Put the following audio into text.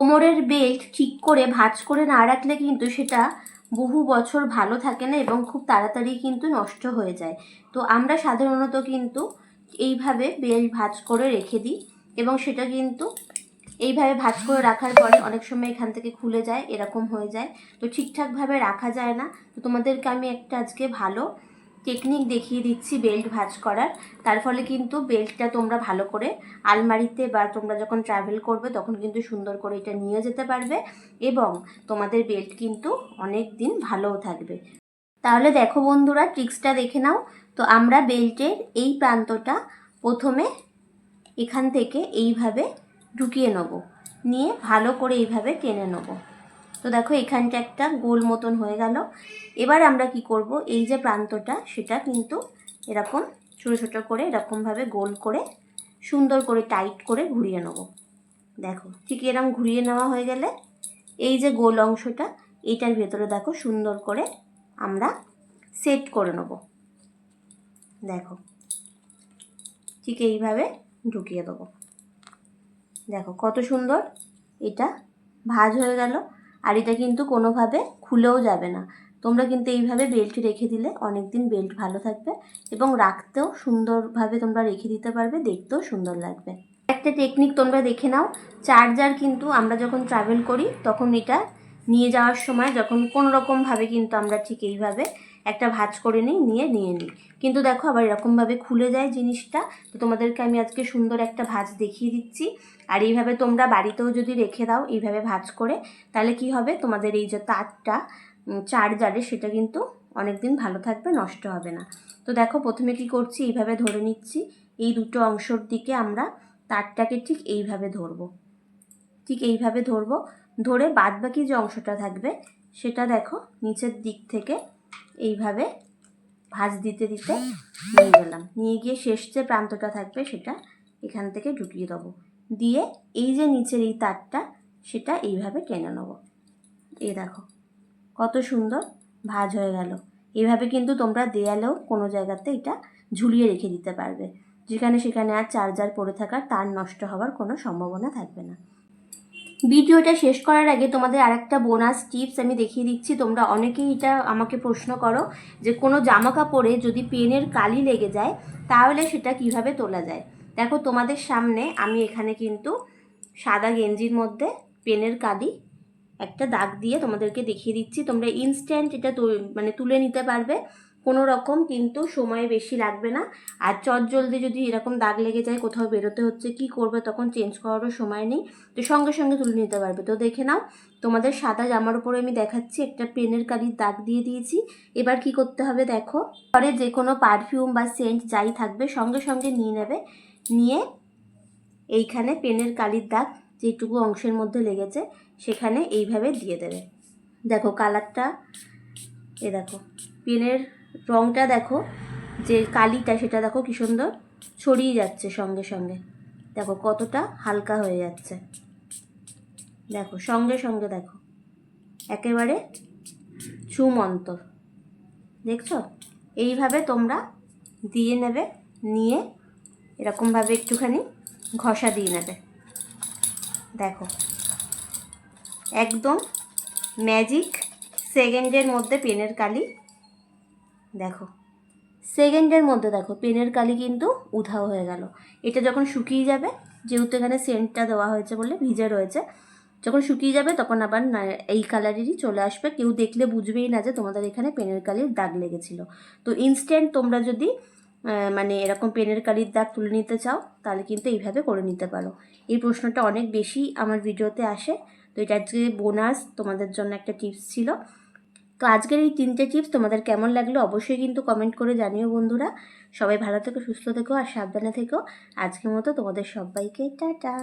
কোমরের বেল্ট ঠিক করে ভাঁজ করে না রাখলে কিন্তু সেটা বহু বছর ভালো থাকে না এবং খুব তাড়াতাড়ি কিন্তু নষ্ট হয়ে যায়। তো আমরা সাধারণত কিন্তু এইভাবে বেল্ট ভাঁজ করে রেখে দিই এবং সেটা কিন্তু এইভাবে ভাঁজ করে রাখার পরে অনেক সময় এখান থেকে খুলে যায়, এরকম হয়ে যায়। তো ঠিকঠাকভাবে রাখা যায় না। তো তোমাদেরকে আমি একটা আজকে ভালো টেকনিক দেখিয়ে দিচ্ছি বেল্ট ভাঁজ করার। তার ফলে কিন্তু বেল্টটা তোমরা ভালো করে আলমারিতে বা তোমরা যখন ট্রাভেল করবে তখন কিন্তু সুন্দর করে এটা নিয়ে যেতে পারবে এবং তোমাদের বেল্ট কিন্তু অনেক দিন ভালোও থাকবে। তাহলে দেখো বন্ধুরা ট্রিক্সটা দেখে নাও। তো আমরা বেল্টের এই প্রান্তটা প্রথমে এখান থেকে এইভাবে ঢুকিয়ে নেব। নিয়ে ভালো করে এইভাবে টেনে নেব। তো দেখো, এখানটা একটা গোল মতন হয়ে গেল। এবার আমরা কি করব? এই যে প্রান্তটা, সেটা কিন্তু এরকম ছোটো ছোটো করে এরকমভাবে গোল করে, সুন্দর করে টাইট করে ঘুরিয়ে নেব। দেখো, ঠিক এরকম ঘুরিয়ে নেওয়া হয়ে গেলে, এই যে গোল অংশটা এইটার ভেতরে দেখো, সুন্দর করে আমরা সেট করে নেব। দেখো, ঠিক এইভাবে ঢুকিয়ে দেবো। দেখো, কত সুন্দর এটা ভাজ হয়ে গেল। আর এটা কিন্তু কোনোভাবে খুলেও যাবে না। তোমরা কিন্তু এইভাবে বেল্ট রেখে দিলে অনেক দিন বেল্ট ভালো থাকবে এবং রাখতেও সুন্দরভাবে তোমরা রেখে দিতে পারবে, দেখতেও সুন্দর লাগবে। একটা টেকনিক তোমরা দেখে নাও চার্জার কিন্তু আমরা যখন ট্রাভেল করি, তখন এটা নিয়ে যাওয়ার সময় যখন কোনোরকমভাবে কিন্তু আমরা ঠিক এইভাবে একটা ভাজ করে নিই, নিয়ে নিয়ে নিই। কিন্তু দেখো আবার এরকমভাবে খুলে যায় জিনিসটা। তো তোমাদেরকে আমি আজকে সুন্দর একটা ভাঁজ দেখিয়ে দিচ্ছি। আর এইভাবে তোমরা বাড়িতেও যদি রেখে দাও এইভাবে ভাজ করে, তাহলে কি হবে? তোমাদের এই যে তারটা চার্জারে সেটা কিন্তু অনেক দিন ভালো থাকবে, নষ্ট হবে না। তো দেখো প্রথমে কি করছি? এইভাবে ধরে নিচ্ছি। এই দুটো অংশর দিকে আমরা তারটাকে ঠিক এইভাবে ধরবো। ঠিক এইভাবে ধরবো। ধরে বাদ বাকি যে অংশটা থাকবে, সেটা দেখো নিচের দিক থেকে এইভাবে ভাঁজ দিতে দিতে নিয়ে গেলাম। নিয়ে গিয়ে শেষ যে প্রান্তটা থাকবে সেটা এখান থেকে ঢুকিয়ে দেবো। দিয়ে এই যে নিচের এই তারটা, সেটা এইভাবে টেনে নেব। এই দেখো, কত সুন্দর ভাঁজ হয়ে গেল। এইভাবে কিন্তু তোমরা দেয়ালেও কোনো জায়গাতে এটা ঝুলিয়ে রেখে দিতে পারবে। যেখানে সেখানে আর চার্জার পড়ে থাকার তার নষ্ট হওয়ার কোনো সম্ভাবনা থাকবে না। ভিডিওটা শেষ করার আগে তোমাদের আরেকটা বোনাস টিপস আমি দেখিয়ে দিচ্ছি। তোমরা অনেকেই এটা আমাকে প্রশ্ন করো যে কোনো জামা কাপড়ে যদি পেনের কালি লেগে যায়, তাহলে সেটা কীভাবে তোলা যায়? দেখো তোমাদের সামনে আমি এখানে কিন্তু সাদা গেঞ্জির মধ্যে পেনের কালি একটা দাগ দিয়ে তোমাদেরকে দেখিয়ে দিচ্ছি। তোমরা ইনস্ট্যান্ট এটা মানে তুলে নিতে পারবে। কোনো রকম কিন্তু সময় বেশি লাগবে না। আর চট জলদি যদি এরকম দাগ লেগে যায়, কোথাও বেরোতে হচ্ছে, কি করবে তখন চেঞ্জ করারও সময় নেই। তো সঙ্গে সঙ্গে তুলে নিতে পারবে। তো দেখে নাও, তোমাদের সাদা জামার উপরে আমি দেখাচ্ছি, একটা পেনের কালির দাগ দিয়ে দিয়েছি। এবার কি করতে হবে দেখো পরে যে কোনো পারফিউম বা সেন্ট যাই থাকবে, সঙ্গে সঙ্গে নিয়ে নেবে। নিয়ে এইখানে পেনের কালির দাগ যেটুকু অংশের মধ্যে লেগেছে, সেখানে এইভাবে দিয়ে দেবে। দেখো কালারটা এ দেখো, পেনের রঙটা দেখো, যে কালিটা সেটা দেখো কি সুন্দর, ছড়িয়ে যাচ্ছে সঙ্গে সঙ্গে। দেখো কতটা হালকা হয়ে যাচ্ছে। দেখো, সঙ্গে সঙ্গে দেখো। একেবারে সুমন্তর। দেখছ? এইভাবে তোমরা দিয়ে নেবে, নিয়ে এরকমভাবে একটুখানি ঘষা দিয়ে নেবে। দেখো। একদম ম্যাজিক সেকেন্ডের মধ্যে পেনের কালি দেখো। সেকেন্ডের মধ্যে দেখো, পেনের কালি কিন্তু উধাও হয়ে গেল। এটা যখন শুকিয়ে যাবে, যেহেতু এখানে সেন্টটা দেওয়া হয়েছে বলে ভিজে রয়েছে, যখন শুকিয়ে যাবে তখন আবার এই কালারেরই চলে আসবে। কেউ দেখলে বুঝবেই না যে তোমাদের এখানে পেনের কালির দাগ লেগেছিল। তো ইনস্ট্যান্ট তোমরা যদি মানে এরকম পেনের কালির দাগ তুলে নিতে চাও, তাহলে কিন্তু এইভাবে করে নিতে পারো। এই প্রশ্নটা অনেক বেশি আমার ভিডিওতে আসে। তো এটা আজকে বোনাস, তোমাদের জন্য একটা টিপস ছিল। তো আজকের এই তিনটে টিপস তোমাদের কেমন লাগল অবশ্যই কিন্তু কমেন্ট করে জানিও বন্ধুরা। সবাই ভালো থেকো, সুস্থ থেকো আর সাবধানে থেকো। আজকের মতো তোমাদের সবাইকে, টাটা।